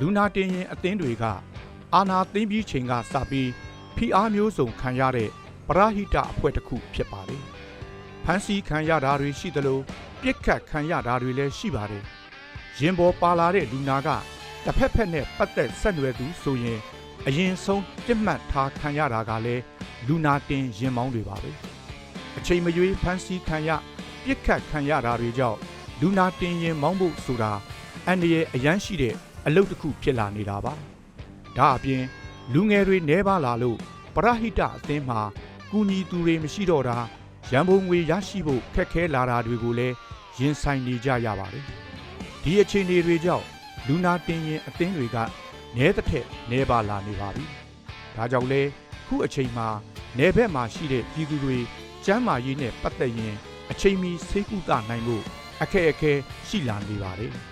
လူနာတင်ရင်အသင်းတွေကအာနာသိမ့်ပြီးချိန်ကစပြီးဖိအားမျိုးစုံခံရတဲ့ပရဟိတအဖွဲ့တစ်ခုဖြစ်ပါတယ်။ဖန်စီခံရတာတွေရှိသလိုပြစ်ခတ်ခံရတာတွေလည်းရှိပါတယ်။ရင်ပေါ်ပါလာတဲ့လူနာကတစ်ဖက်ဖက်နဲ့ပတ်သက်ဆက်နွယ်သူဆိုရင်အရင်ဆုံးပြစ်မှတ်ထားခံရတာကလည်းလူနာတင်ရင်မောင်းတွေပါပဲ။အချိန်မရွေးဖန်စီခံရပြစ်ခတ်ခံရတာတွေကြောင့်လူနာတင်ရင်မောင်းဖို့ဆိုတာအန္တရာယ်အရန်ရှိတဲ့ အလုပ်တစ်ခုဖြစ်လာနေတာပါ။ဒါအပြင်လူငယ်တွေနှဲပါလာလို့ပရဟိတအသင်းမှာကူညီသူတွေမရှိတော့တာရန်ပုံငွေရရှိဖို့ခက်ခဲလာတာတွေကိုလည်းရင်ဆိုင်နေကြရပါတယ်။ဒီအခြေအနေတွေကြောင့်လူနာတင်ရင်အသင်းတွေကနဲတစ်ထက်နဲပါလာနေပါပြီ။ဒါကြောင့်လဲခုအချိန်မှာနယ်ဘက်မှာရှိတဲ့ပြည်သူတွေကျမ်းမာရေးနဲ့ပတ်သက်ရင်အချိန်မီဆေးကုသနိုင်ဖို့အခက်အခဲရှိလာနေပါတယ်။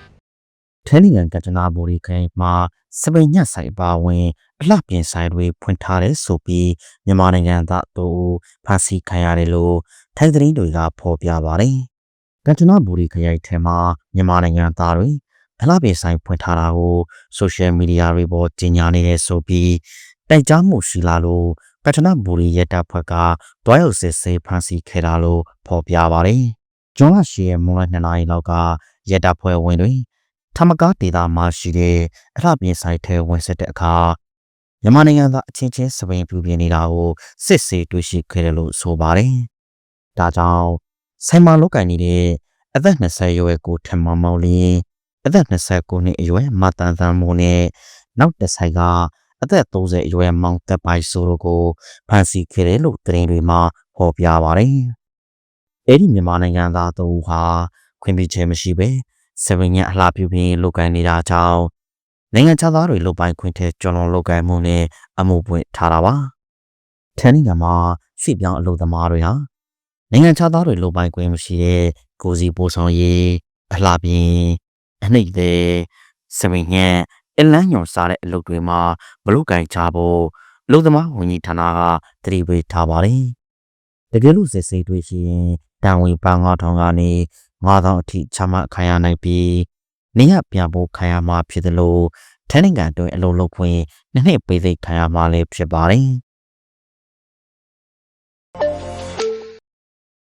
ထိုင်းနိုင်ငံကတနာဘူရီခိုင်မှာစပိန်ညက်ဆိုင်ပါဝင်အလှပြင်ဆိုင်တွေဖွင့်ထားတဲ့ဆိုပြီးမြန်မာနိုင်ငံသားတို့ဖန်စီခံရတယ်လို့ထိုင်းသတင်းတွေကဖော်ပြပါတယ်။ကတနာဘူရီခရိုင်ထဲမှာမြန်မာနိုင်ငံသားတွေအလှပြင်ဆိုင်ဖွင့်ထားတာကိုဆိုရှယ်မီဒီယာတွေပေါ်ကြီးညာနေတယ်ဆိုပြီးတိုက်ကြားမှုရှိလာလို့ကတနာဘူရီရဲတပ်ဖွဲ့ကတွားရောက်စစ်ဆေးဖန်စီခဲ့တာလို့ဖော်ပြပါတယ်။ကျွန်းလာရှိရဲ့မွန်လ2နာရီလောက်ကရဲတပ်ဖွဲ့ဝင်တွေ ထမကားဒေတာမှာရှိတဲ့အလှပြင်ဆိုင်ထဲဝင်ဆက်တဲ့အခါမြန်မာနိုင်ငံသားအချင်းချင်းစပိန်ပြူပြင်းနေတာကိုစစ်ဆေးတွေ့ရှိခဲ့တယ်လို့ဆိုပါတယ်။ဒါကြောင့်ဆိုင်မာလောက်ကင်နေတဲ့အသက်20ရွယ်ကိုထမမောင်လင်းအသက်29နှစ်အရွယ်မတန်တန်မိုးနဲ့နောက်တစ်ဆိုင်ကအသက်30အရွယ်မောင်သက်ပိုင်ဆိုတို့ကိုဖမ်းဆီးခဲ့တယ်လို့သတင်းတွေမှာဖော်ပြပါတယ်။အဲ့ဒီမြန်မာနိုင်ငံသားတို့ဟာခွင့်ပြုချက်မရှိဘဲ စပင်ညအလှပြုပြီးလုတ်ကိုင်းနေတာကြောင့်နိုင်ငံခြားသားတွေလုတ်ပိုင်ခွင့်ထဲကျော်လွန်လုတ်ကိုင်းမှုနဲ့အမှုပွင့်ထားတာပါ။ထန်းနိုင်ငံမှာရွှေ့ပြောင်းအလုပ်သမားတွေဟာနိုင်ငံခြားသားတွေလုတ်ပိုင်ခွင့်မရှိတဲ့ကိုစီပိုးဆောင်ရေးအလှပြင်းအနှိမ့်တဲ့စပင်ညအလန်းညွန်စားတဲ့အလုပ်တွေမှာမလုတ်ကိုင်းချဖို့အလုပ်သမားဝန်ကြီးဌာနကတတိပေးထားပါတယ်။တကယ်လို့စစ်ဆေးတွေ့ရှိရင်တန်ဝင်ပန်း9000ကနေ 9000အထိချမှတ်ခံရနိုင်ပြီးနေရပြန်ဖို့ခံရမှာဖြစ်တယ်လို့ထိုင်းနိုင်ငံအတွင်းအလုပ်လုပ်ခွင့်နှစ်နှစ်ပေးသိခံရမှာလည်းဖြစ်ပါတယ်